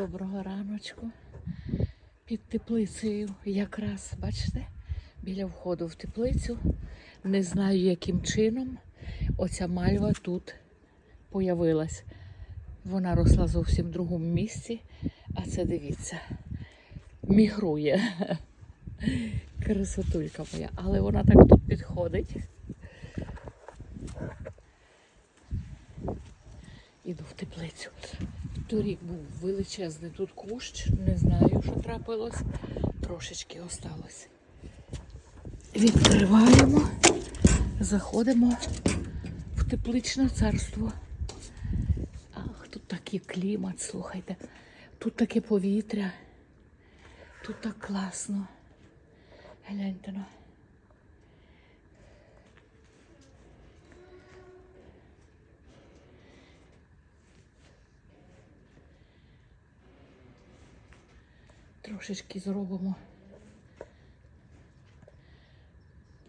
Доброго раночку. Під теплицею якраз, бачите, біля входу в теплицю. Не знаю, яким чином оця мальва тут появилась. Вона росла зовсім в другому місці, а це дивіться, мігрує. Красотулька моя. Але вона так тут підходить. Іду в теплицю. Торік був величезний тут кущ, не знаю, що трапилось. Трошечки осталось. Відкриваємо, заходимо в тепличне царство. Ах, тут такий клімат, слухайте. Тут таке повітря. Тут так класно. Гляньте ну. Трошечки зробимо.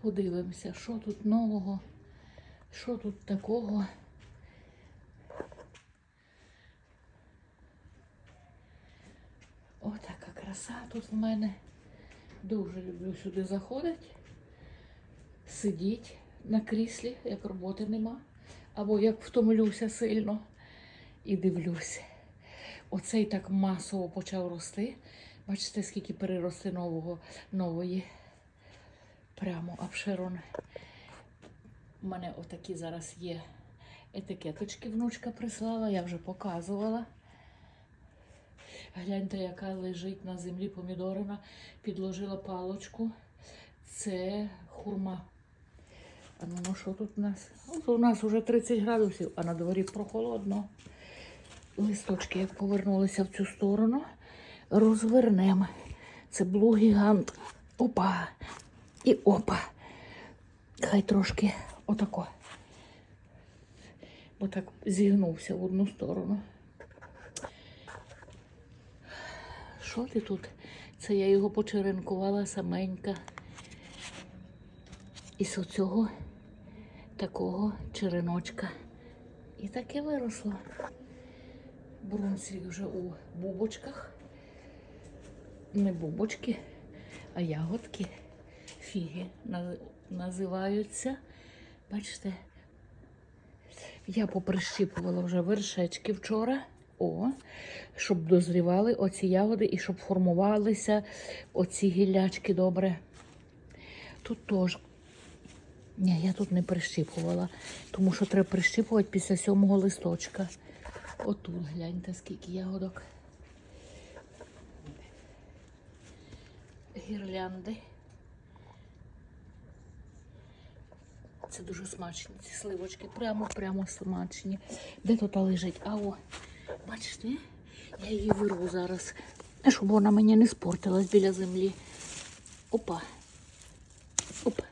Подивимося, що тут нового, що тут такого. Отака краса тут в мене. Дуже люблю сюди заходити, сидіти на кріслі, як роботи нема, або як втомлюся сильно і дивлюся. Оцей так масово почав рости. Бачите, скільки перерости нового, нової. Прямо обширон. У мене отакі зараз є етикеточки, внучка прислала, я вже показувала. Гляньте, яка лежить на землі помідорина, підложила палочку. Це хурма. А ну, ну що тут у нас? От у нас вже 30 градусів, а на дворі прохолодно. Листочки, як повернулися в цю сторону, розвернемо. Це блу-гігант. Опа. І опа. Хай трошки отако. Бо так зігнувся в одну сторону. Що ти тут? Це я його почеренкувала саменька. Із оцього такого череночка. І таке виросло. Брунці вже у бубочках. Не бубочки, а ягодки. Фіги називаються. Бачите, я поприщіпувала вже вершечки вчора. О, щоб дозрівали оці ягоди і щоб формувалися оці гіллячки добре. Тут теж. Ні, я тут не прищіпувала, тому що треба прищіпувати після сьомого листочка. Отут гляньте, скільки ягодок. Гірлянди. Це дуже смачні, ці сливочки. Прямо-прямо смачні. Де тут лежить? А о, бачите, я її вирву зараз, щоб вона мені не спортилась біля землі. Опа. Опа.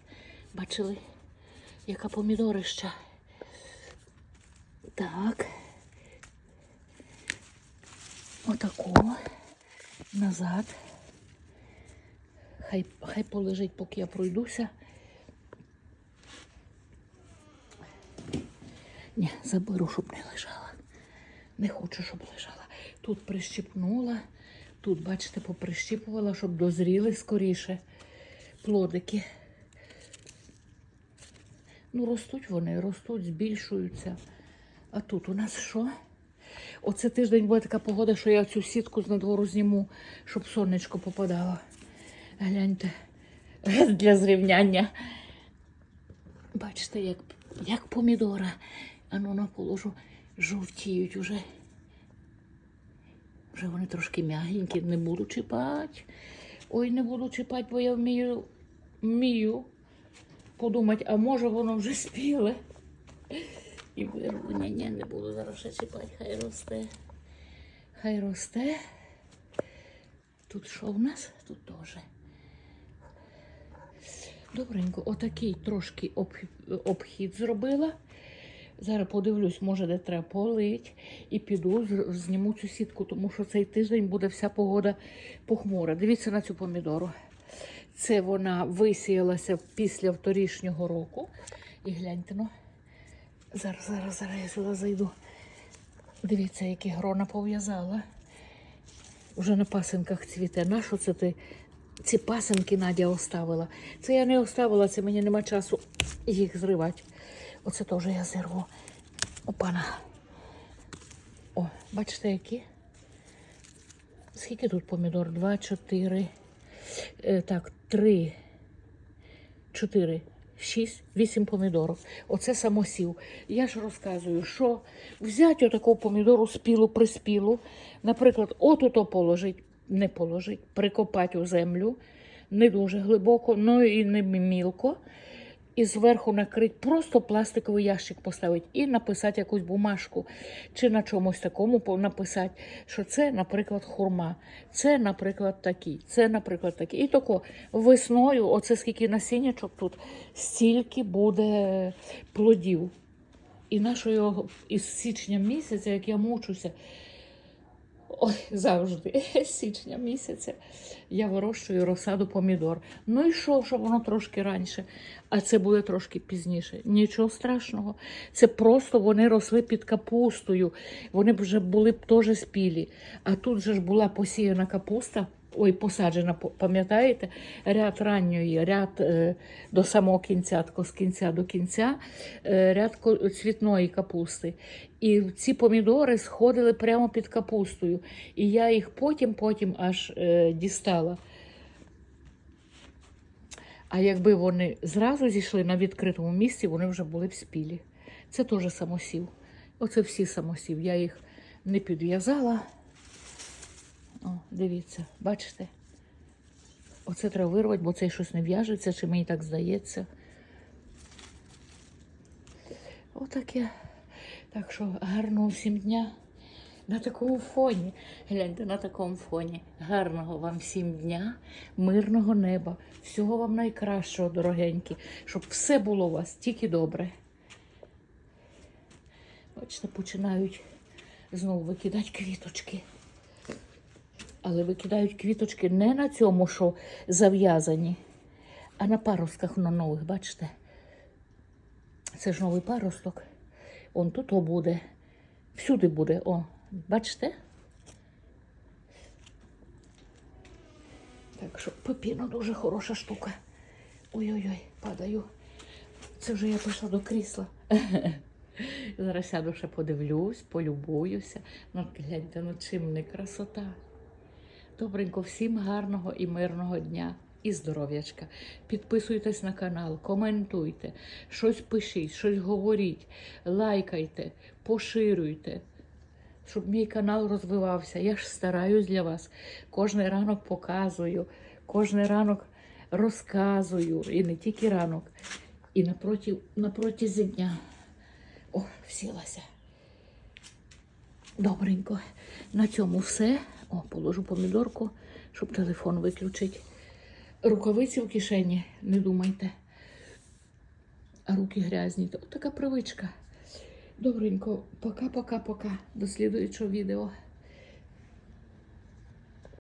Бачили, яка помідорища. Так. Отако. Назад. Хай, хай полежить, поки я пройдуся. Ні, заберу, щоб не лежала. Не хочу, щоб лежала. Тут прищипнула, тут, бачите, поприщіпувала, щоб дозріли скоріше плодики. Ну, ростуть вони, ростуть, збільшуються. А тут у нас що? Оце тиждень буде така погода, що я цю сітку з надвору зніму, щоб сонечко попадало. Гляньте, для зрівняння. Бачите, як, як помідора. Ану на положу жовтіють уже. Вже вони трошки м'ягенькі, не буду чіпати. Ой, не буду чіпати, бо я вмію, вмію подумати, а може воно вже спіле. І вирву. Ні, не буду зараз ще чіпати, хай росте. Хай росте. Тут що в нас? Тут теж. Добренько, отакий трошки обхід зробила. Зараз подивлюсь, може, де треба полить, і піду, зніму цю сітку, тому що цей тиждень буде вся погода похмура. Дивіться на цю помідору. Це вона висіялася після вторішнього року. І гляньте, ну. Зараз, зараз, зараз я сюди зайду. Дивіться, які грона пов'язала. Вже на пасинках цвіте. На що це ти? Ці пасинки Надя оставила. Це я не оставила, це мені нема часу їх зривати. Оце теж я зірву. Опана. О, бачите, які? Скільки тут помідор? Два, чотири. Е, так, три, чотири, шість, вісім помідорів. Оце самосів. Я ж розказую, що взяти отаку помідору спілу приспілу, наприклад, отуто положить, не положить, прикопати у землю, не дуже глибоко, ну і не мілко. І зверху накрити, просто пластиковий ящик поставити і написати якусь бумажку, чи на чомусь такому написати, що це, наприклад, хурма, це, наприклад, такий, це, наприклад, такий. І тако весною, оце скільки насіннячок тут, стільки буде плодів. І нашого із січня місяця, як я мучуся, Ой, завжди, січня місяця я вирощую розсаду помідор. Ну і що, що воно трошки раніше, а це буде трошки пізніше. Нічого страшного. Це просто вони росли під капустою. Вони вже були б теж спілі. А тут же ж була посіяна капуста. Ой, посаджена, пам'ятаєте? Ряд ранньої, ряд е, до самого кінця, з кінця до кінця, е, ряд цвітної капусти. І ці помідори сходили прямо під капустою. І я їх потім, потім аж е, дістала. А якби вони зразу зійшли на відкритому місці, вони вже були б спілі. Це теж самосів. Оце всі самосів. Я їх не підв'язала. О, дивіться, бачите? Оце треба вирвати, бо це щось не в'яжеться, чи мені так здається. Отаке. Так що гарного всім дня. На такому фоні. Гляньте, на такому фоні. Гарного вам всім дня, мирного неба. Всього вам найкращого, дорогенькі, щоб все було у вас тільки добре. Бачите, починають знову викидати квіточки. Але викидають квіточки не на цьому, що зав'язані, а на паростках на нових, бачите? Це ж новий паросток. Он тут буде. Всюди буде. О, бачите? Так що пепіно дуже хороша штука. Ой-ой-ой, падаю. Це вже я пішла до крісла. Зараз сяду ще подивлюсь, полюбуюся. Ну, гляньте, ну чим не красота. Добренько, всім гарного і мирного дня і здоров'ячка. Підписуйтесь на канал, коментуйте, щось пишіть, щось говоріть, лайкайте, поширюйте, щоб мій канал розвивався. Я ж стараюсь для вас. Кожний ранок показую, кожний ранок розказую. І не тільки ранок, і напроти, на протязі дня. О, всілася. Добренько. На цьому все. О, положу помідорку, щоб телефон виключити. Рукавиці в кишені, не думайте. А руки грязні. Ось така привичка. Добренько. Пока-пока-пока. До слідуючого відео.